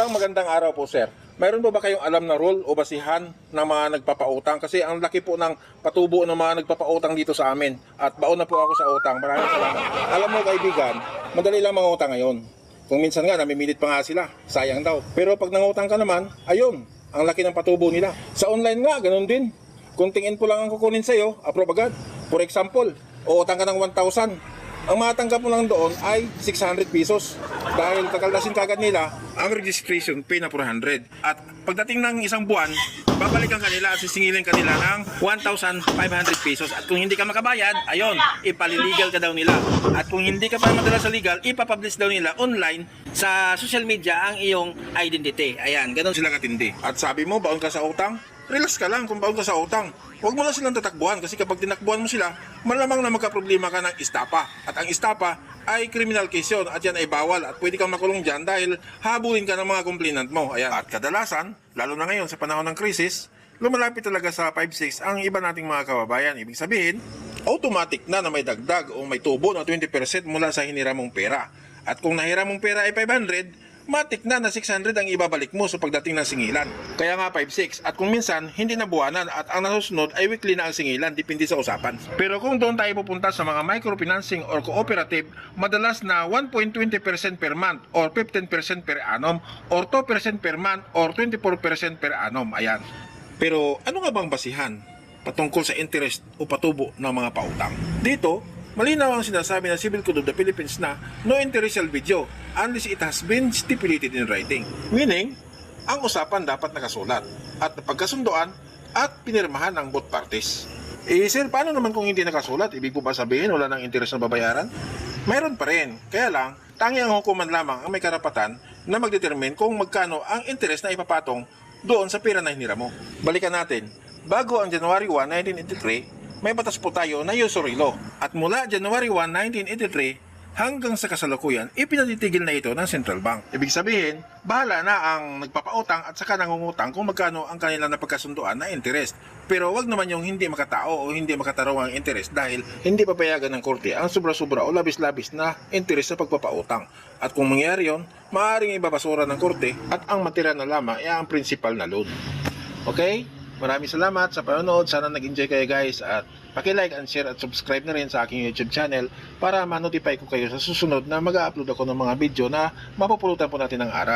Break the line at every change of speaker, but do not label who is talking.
Isang magandang araw po, sir. Mayroon ba ba kayong alam na rule o basihan ng mga nagpapautang? Kasi ang laki po ng patubo ng mga nagpapautang dito sa amin. At baon na po ako sa utang. Maraming salamat. Alam mo, kaibigan, madali lang mga utang ngayon. Kung minsan nga, namimilit pa nga sila. Sayang daw. Pero pag nangutang ka naman, ayun, ang laki ng patubo nila. Sa online nga, ganun din. Kung tingin po lang ang kukunin sa'yo, approve agad. For example, uutang ka ng 1,000. Ang matanggap mo lang doon ay 600 pesos. Dahil kakaldasin kagad nila ang registration fee na 400. At pagdating ng isang buwan, babalikan kanila at sisingilin kanila ng 1,500 pesos. At kung hindi ka makabayad, ayon, ipaliligal ka daw nila. At kung hindi ka pa madala sa legal, ipapublish daw nila online sa social media ang iyong identity. Ayan, ganun sila katindi. At sabi mo, baon ka sa utang? Relax ka lang kung baon ka sa utang. Huwag mo na silang tatakbuhan kasi kapag tinakbuhan mo sila, malamang na magka-problema ka ng istapa. At ang istapa ay criminal case yun at yan ay bawal at pwede kang makulong dyan dahil habulin ka ng mga complainant mo. Ayan. At kadalasan, lalo na ngayon sa panahon ng krisis, lumalapit talaga sa 5-6 ang iba nating mga kababayan. Ibig sabihin, automatic na na may dagdag o may tubo na 20% mula sa hiniram mong pera. At kung nahiram mong pera ay 500, matik na na 600 ang ibabalik mo sa pagdating ng singilan. Kaya nga 5-6 at kung minsan hindi na buwanan at ang nasusunod ay weekly na ang singilan depende sa usapan. Pero kung doon tayo pupunta sa mga microfinancing or cooperative, madalas na 1.20% per month or 15% per annum or 2% per month or 24% per annum. Ayan. Pero ano nga bang basihan patungkol sa interest o patubo ng mga pautang? Dito, malinaw ang sinasabi ng Civil Code of the Philippines na no be due unless it has been stipulated in writing. Meaning, ang usapan dapat nakasulat at napagkasundoan at pinirmahan ng both parties. Eh sir, paano naman kung hindi nakasulat? Ibig po ba sabihin wala nang interest na babayaran? Mayroon pa rin. Kaya lang, tangi ang hukuman lamang ang may karapatan na magdetermine kung magkano ang interest na ipapatong doon sa pera na hinira mo. Balikan natin. Bago ang January 1, 1983, may batas po tayo na usury law. At mula January 1, 1983, hanggang sa kasalukuyan, ipinatitigil na ito ng Central Bank. Ibig sabihin, bahala na ang nagpapautang at saka nangungutang kung magkano ang kanilang napagkasunduan na interest. Pero wag naman yung hindi makatao o hindi makataraw ang interest dahil hindi papayagan ng korte ang sobra-sobra o labis-labis na interest sa pagpapautang. At kung mangyari yon, maaaring ibabasura ng korte at ang matira na lamang ay ang principal na loan. Okay? Maraming salamat sa panonood. Sana nag-enjoy kayo guys at paki-like and share at subscribe na rin sa aking YouTube channel para ma-notify ko kayo sa susunod na mag-upload ako ng mga video na mapupulutan po natin ng araw.